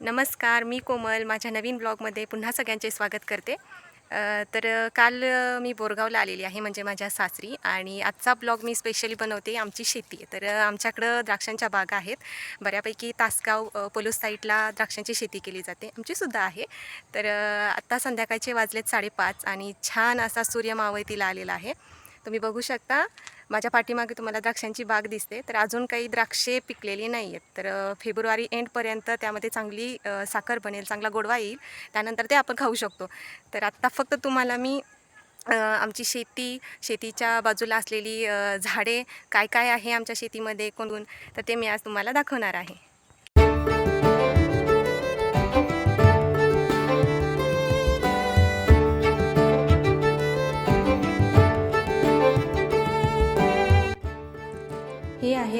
नमस्कार मी कोमल. माझ्या नवीन ब्लॉगमध्ये पुन्हा सगळ्यांचे स्वागत करते. तर काल मी बोरगावला आलेली आहे म्हणजे माझ्या सासरी. आणि आजचा ब्लॉग मी स्पेशली बनवते आमची शेती. आहे तर आमच्याकडं द्राक्षांच्या बागा आहेत. बऱ्यापैकी तासगाव पोलूस साईडला द्राक्षांची शेती केली जाते. आमचीसुद्धा आहे. तर आत्ता संध्याकाळचे वाजलेत साडेपाच आणि छान असा सूर्य मावळतीला आलेला आहे. तुम्ही बघू शकता माझ्या पाठीमागे तुम्हाला द्राक्षांची बाग दिसते. तर अजून काही द्राक्षे पिकलेली नाही आहेत तर फेब्रुवारी एंडपर्यंत त्यामध्ये चांगली साखर बनेल चांगला गोडवा येईल. त्यानंतर ते आपण खाऊ शकतो. तर आत्ता फक्त तुम्हाला मी आमची शेती शेतीच्या बाजूला असलेली झाडे काय काय आहे आमच्या शेतीमध्ये कोणून तर ते मी आज तुम्हाला दाखवणार आहे.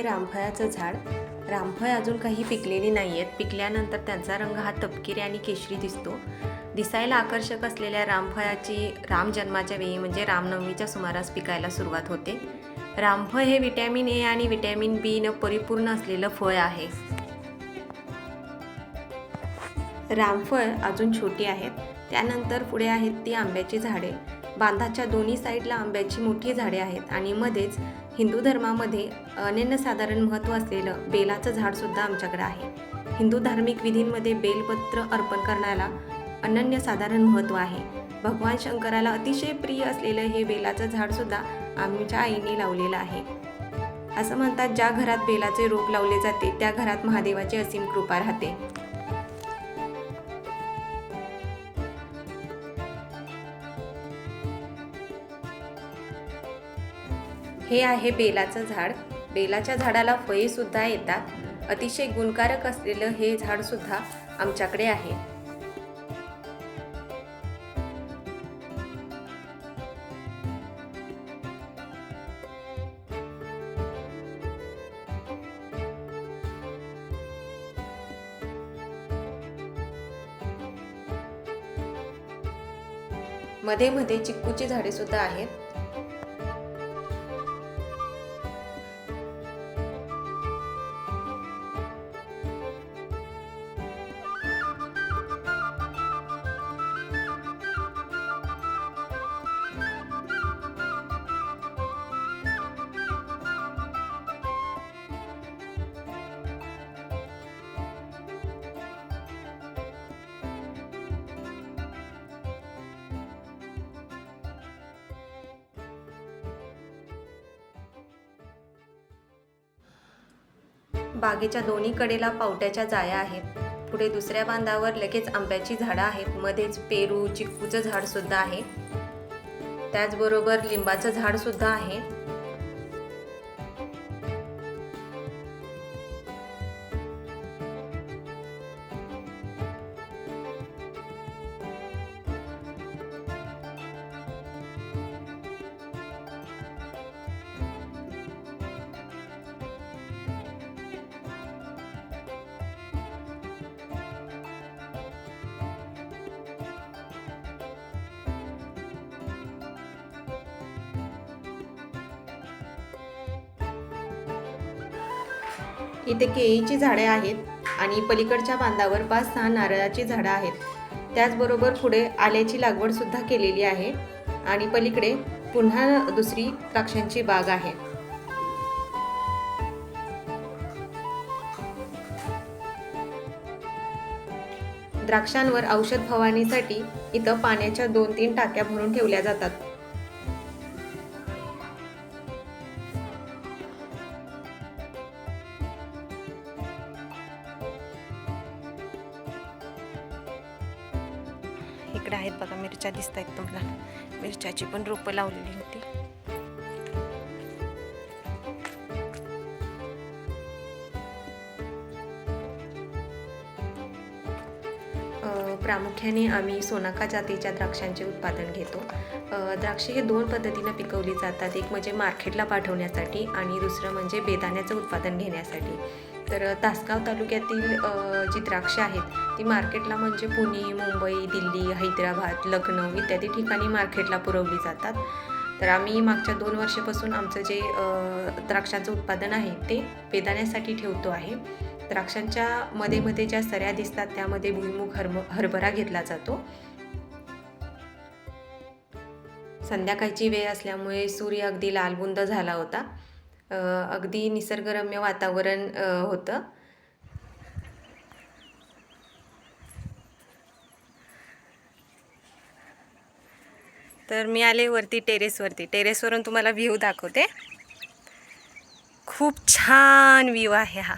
आहे रामफळाचं झाड. रामफळ अजून काही पिकलेली नाही आहेत पिकल्यानंतर त्यांचा रंग हा तपकिरी आणि केशरी दिसतो. दिसायला आकर्षक असलेल्या रामफळाची राम जन्माच्या वेळी म्हणजे रामनवमीच्या सुमारास पिकायला सुरुवात होते. रामफळ हे विटॅमिन ए आणि विटॅमिन बी न परिपूर्ण असलेलं फळ आहे. रामफळ अजून छोटी आहेत. त्यानंतर पुढे आहेत ती आंब्याची झाडे. बांधाच्या दोन्ही साईडला आंब्याची मोठी झाडे आहेत आणि मध्येच हिंदू धर्मामध्ये अनन्यसाधारण महत्त्व असलेलं बेलाचं झाडसुद्धा आमच्याकडे आहे. हिंदू धार्मिक विधींमध्ये बेलपत्र अर्पण करण्याला अनन्यसाधारण महत्त्व आहे. भगवान शंकराला अतिशय प्रिय असलेलं हे बेलाचं झाडसुद्धा आमच्या आईने लावलेलं आहे. असं म्हणतात ज्या घरात बेलाचे रोप लावले जाते त्या घरात महादेवाची असीम कृपा राहते. हे आहे बेलाचं झाड. बेलाच्या झाडाला फळे सुद्धा येतात. अतिशय गुणकारक असलेलं हे झाड सुद्धा आमच्याकडे आहे. मध्ये मध्ये चिक्कूची झाडे सुद्धा आहेत. बागेच्या दोन्ही कडेला पावट्याच्या जाया आहेत. पुढे दुसऱ्या बांधावर लगेच आंब्याची झाडं आहेत. मध्येच पेरू चिक्कूचं झाड सुद्धा आहे. त्याचबरोबर लिंबाचं झाड सुद्धा आहे. इथे केळीची झाडे आहेत आणि पलीकडच्या बांधावर पाच सहा नारळाची झाडं आहेत. त्याचबरोबर पुढे आल्याची लागवडसुद्धा केलेली आहे आणि पलीकडे पुन्हा दुसरी द्राक्षांची बाग आहे. द्राक्षांवर औषध फवारणीसाठी इथं पाण्याच्या दोन तीन टाक्या भरून ठेवल्या जातात. इकडे आहेत बघा मिरच्या दिसत आहेत तुम्हाला मिरच्याची पण रोपं लावलेली होती. प्रामुख्याने आम्ही सोनाका जातीच्या द्राक्षांचे उत्पादन घेतो. द्राक्षे हे दोन पद्धतीनं पिकवली जातात. एक म्हणजे मार्केटला पाठवण्यासाठी आणि दुसरं म्हणजे बेदाण्याचं उत्पादन घेण्यासाठी. तर तासगाव तालुक्यातील जी द्राक्षं आहेत ती मार्केटला म्हणजे पुणे मुंबई दिल्ली हैदराबाद लखनौ इत्यादी ठिकाणी मार्केटला पुरवली जातात. तर आम्ही मागच्या दोन वर्षापासून आमचं जे द्राक्षाचं उत्पादन आहे ते बेदाण्यासाठी ठेवतो आहे. द्राक्षांच्या मध्ये मध्ये ज्या सऱ्या दिसतात त्यामध्ये भुईमुग हरम हरभरा घेतला जातो. संध्याकाळची वेळ असल्यामुळे सूर्य अगदी लालबुंद झाला होता. अगदी निसर्गरम्य वातावरण होतं. तर मी आले वरती टेरेसवरती. टेरेसवरून तुम्हाला व्ह्यू दाखवते. खूप छान व्ह्यू आहे हा.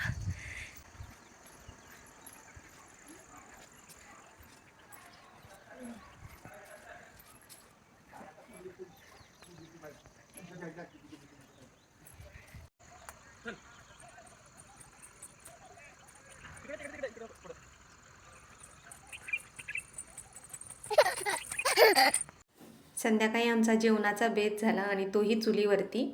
संध्याकाळी आमचा जेवणाचा बेत झाला आणि तोही चुलीवरती.